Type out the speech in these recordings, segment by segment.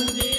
நந்தி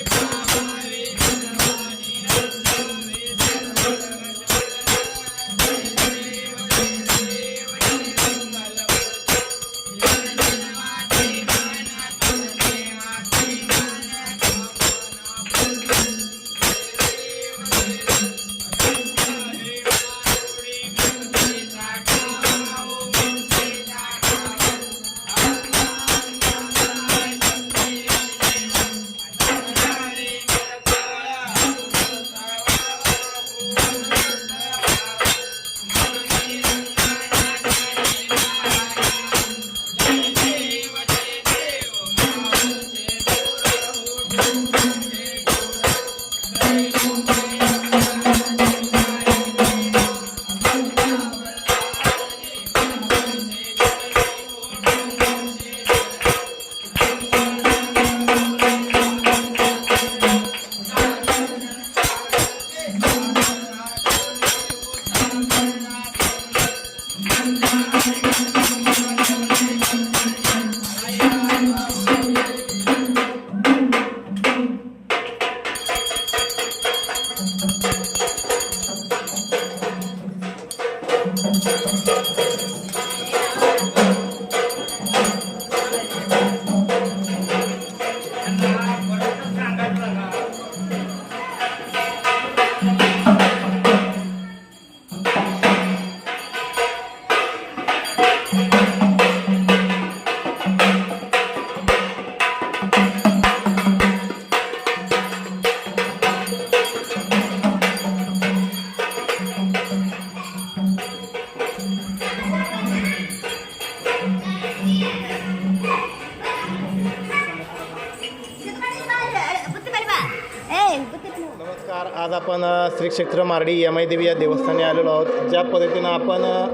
नमस्कार. आज आपण श्री क्षेत्र मार्डी यमाई देवी या देवस्थानी आलेलो आहोत. ज्या पद्धतीनं आपण अ,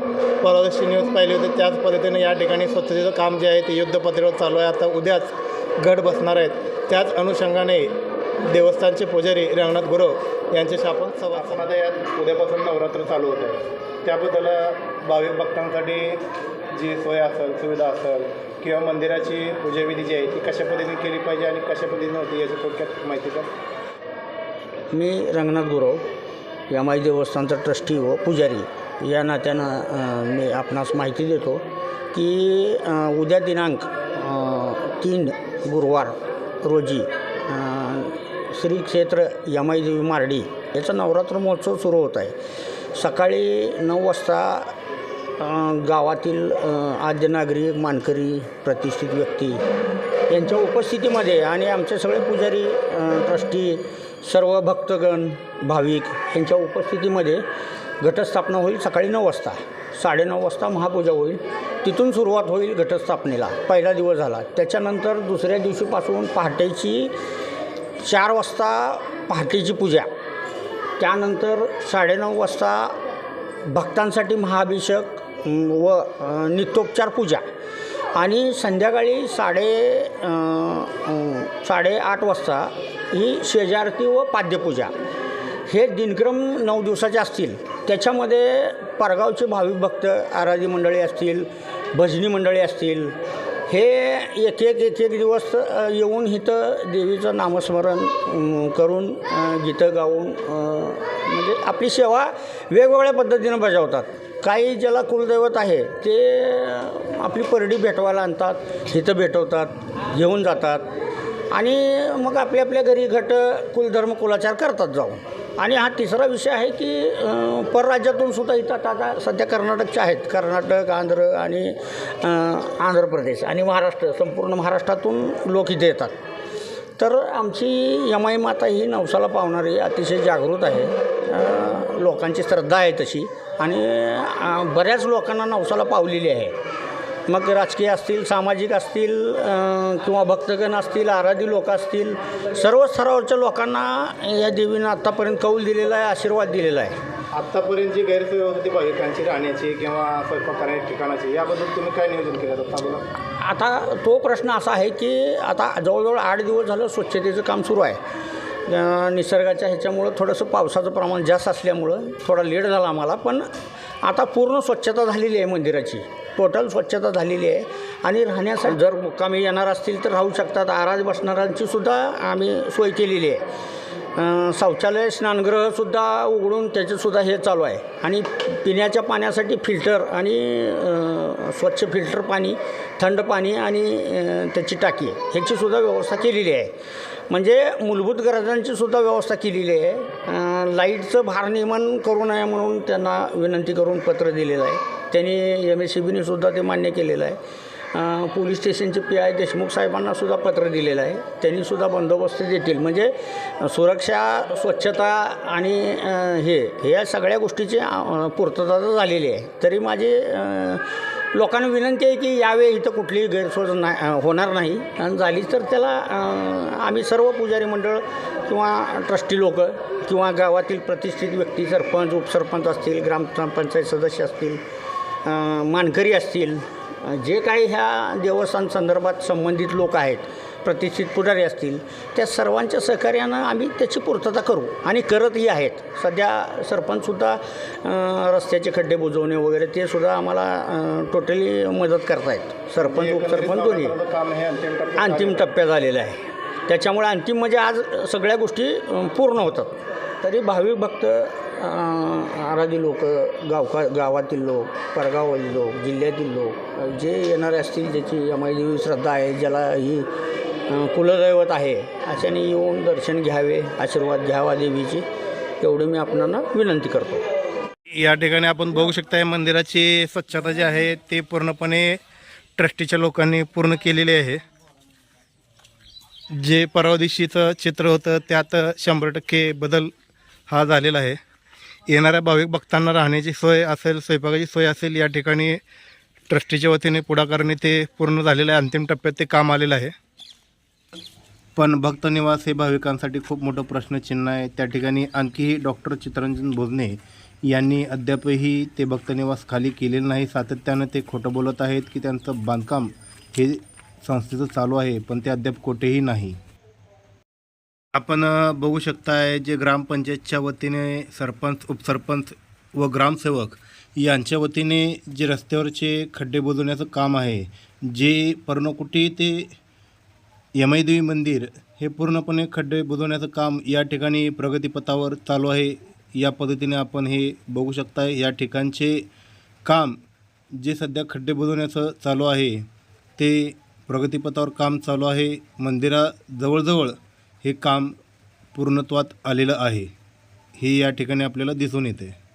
परवादिवशी न्यूज पाहिली होती त्याच पद्धतीनं या ठिकाणी स्वच्छतेचं काम जे आहे ते युद्धपातळीवर चालू आहे. आता उद्याच गट बसणार आहेत. त्याच अनुषंगाने देवस्थानचे पुजारी रंगनाथ गुरव यांच्याशी आपण संवाद यात उद्यापासून नवरात्र चालू होत आहे. त्याबद्दल भाविक भक्तांसाठी जी सोय असेल सुविधा असेल किंवा मंदिराची पूजाविधी जी आहे ती कशा पद्धतीने केली पाहिजे आणि कशा पद्धतीने होती याची थोडक्यात माहिती द्या. मी रंगनाथ गुरव यमाई देवस्थानचा ट्रस्टी व पुजारी. या नात्यानं मी आपणास माहिती देतो की उद्या दिनांक तीन गुरुवार रोजी श्री क्षेत्र यमाई देवी मार्डी याचा नवरात्र महोत्सव सुरू होत आहे. सकाळी नऊ वाजता गावातील आद्य नागरिक मानकरी प्रतिष्ठित व्यक्ती यांच्या उपस्थितीमध्ये आणि आमचे सगळे पुजारी ट्रस्टी सर्व भक्तगण भाविक यांच्या उपस्थितीमध्ये घटस्थापना होईल सकाळी नऊ वाजता. साडेनऊ वाजता महापूजा होईल. तिथून सुरुवात होईल घटस्थापनेला. पहिला दिवस झाला. त्याच्यानंतर दुसऱ्या दिवशीपासून पहाटेची चार वाजता पहाटेची पूजा. त्यानंतर साडेनऊ वाजता भक्तांसाठी महाअभिषेक व नित्योपचार पूजा. आणि संध्याकाळी साडे साडेआठ वाजता ही शेजारती व पाद्यपूजा. हे दिनक्रम नऊ दिवसाचे असतील. त्याच्यामध्ये परगावचे भाविक भक्त आराधी मंडळी असतील भजनी मंडळी असतील. हे एक एक एक एक दिवस येऊन इथं देवीचं नामस्मरण करून गीतं गाऊन म्हणजे आपली सेवा वेगवेगळ्या पद्धतीनं बजावतात. काही ज्याला कुलदैवत आहे ते आपली परडी भेटवायला आणतात इथं भेटवतात घेऊन जातात. आणि मग आपल्या आपल्या घरी घट कुलधर्म कुलाचार करतात जाऊन. आणि हा तिसरा विषय आहे की परराज्यातून सुद्धा इथं आता सध्या कर्नाटकचे आहेत. कर्नाटक आंध्र आणि आंध्र प्रदेश आणि महाराष्ट्र संपूर्ण महाराष्ट्रातून लोक इथे येतात. तर आमची यमाई माता ही नवसाला पावणारी अतिशय जागृत आहे. लोकांची श्रद्धा आहे तशी. आणि बऱ्याच लोकांना नवसाला पावलेली आहे. मग राजकीय असतील सामाजिक असतील किंवा भक्तगण असतील आराधी लोक असतील सर्व स्तरावरच्या लोकांना या देवीनं आत्तापर्यंत कौल दिलेला आहे आशीर्वाद दिलेला आहे. आत्तापर्यंत जी गैरसोय होती भाविकांची राहण्याची किंवा स्वयंपाक करण्याच्या ठिकाणाची याबद्दल तुम्ही काय नियोजन केलं बोला आता तो प्रश्न असा आहे की आता जवळजवळ आठ दिवस झालं स्वच्छतेचं काम सुरू आहे. निसर्गाच्या ह्याच्यामुळं थोडंसं पावसाचं प्रमाण जास्त असल्यामुळं थोडा लेट झाला आम्हाला पण आता पूर्ण स्वच्छता झालेली आहे मंदिराची. टोटल स्वच्छता झालेली आहे. आणि राहण्यासाठी जर मुक्कामी येणार असतील तर राहू शकतात. आराज बसणाऱ्यांची सुद्धा आम्ही सोय केलेली आहे. शौचालय स्नानगृहसुद्धा उघडून त्याचेसुद्धा हे चालू आहे. आणि पिण्याच्या पाण्यासाठी फिल्टर आणि स्वच्छ फिल्टर पाणी थंड पाणी आणि त्याची टाकी ह्याचीसुद्धा व्यवस्था केलेली आहे. म्हणजे मूलभूत गरजांची सुद्धा व्यवस्था केलेली आहे. लाईटचं भारनियमन करू नये म्हणून त्यांना विनंती करून पत्र दिलेलं आहे. त्यांनी एम एस सी बीने सुद्धा ते मान्य केलेलं आहे. पोलीस स्टेशनचे पी आय देशमुख साहेबांना सुद्धा पत्र दिलेलं आहे. त्यांनीसुद्धा बंदोबस्त देतील. म्हणजे सुरक्षा स्वच्छता आणि हे ह्या सगळ्या गोष्टीची पूर्तता तर झालेली आहे. तरी माझी लोकांना विनंती आहे की यावेळी इथं कुठलीही गैरसोय नाही होणार नाही. आणि झाली तर त्याला आम्ही सर्व पुजारी मंडळ किंवा ट्रस्टी लोक किंवा गावातील प्रतिष्ठित व्यक्ती सरपंच उपसरपंच असतील ग्रामपंचायत सदस्य असतील मानकरी असतील जे काही ह्या देवस्थान संदर्भात संबंधित लोक आहेत प्रतिष्ठित पुढारी असतील त्या सर्वांच्या सहकार्यानं आम्ही त्याची पूर्तता करू. आणि करतही आहेत. सध्या सरपंचसुद्धा रस्त्याचे खड्डे बुजवणे वगैरे ते सुद्धा आम्हाला टोटली मदत करतायत. सरपंच उपसरपंच दोन्ही. अंतिम टप्प्यात अंतिम आलेलं आहे. त्याच्यामुळे अंतिम म्हणजे आज सगळ्या गोष्टी पूर्ण होतात. तरी भाविक भक्त आराधी लोक गावका गावातील लोक परगावातील लोक जिल्ह्यातील लोक जे येणारे असतील ज्याची यमादेवी श्रद्धा आहे ज्याला ही कुलदैवत आहे. अशाने येऊन दर्शन घ्यावे आशीर्वाद घ्यावा देवीची. एवढी मी आपणाला विनंती करतो. या ठिकाणी आपण बघू शकता या मंदिराची स्वच्छता जी आहे ते पूर्णपणे ट्रस्टीच्या लोकांनी पूर्ण केलेली आहे. जे परवा दिवशीचं चित्र होतं त्यात शंभर टक्के बदल हा झालेला आहे. येणाऱ्या भाविक भक्तांना राहण्याची सोय असेल स्वयंपाकाची सोय असेल या ठिकाणी ट्रस्टीच्या वतीने पुढाकाराने ते पूर्ण झालेलं आहे. अंतिम टप्प्यात ते काम आलेलं आहे. पण भक्त निवास हे भाविकांसाठी खूप मोठं प्रश्नचिन्ह आहे. त्या ठिकाणी आणखीही डॉक्टर चित्रंजन भोजने यांनी अद्यापही ते भक्तनिवास खाली केलेलं नाही. सातत्यानं ते खोटं बोलत आहेत की त्यांचं बांधकाम हे संस्थेचं चालू आहे पण ते अद्याप कुठेही नाही. आपण बघू शकताय जे ग्रामपंचायतच्या वतीने सरपंच उपसरपंच व ग्रामसेवक यांच्या वतीने जे रस्त्यावरचे खड्डे बुजवण्याचं काम आहे जे पर्णकुटी ते यमाईदेवी मंदिर हे पूर्णपणे खड्डे बुजवण्याचं काम या ठिकाणी प्रगतीपथावर चालू आहे. या पद्धतीने आपण हे बघू शकता या ठिकाणचे काम जे सध्या खड्डे बुजवण्याचं चालू आहे ते प्रगतीपथावर काम चालू आहे. मंदिराजवळजवळ हे काम पूर्णत्वात आलेलं आहे. हे या ठिकाणी आपल्याला दिसून येते.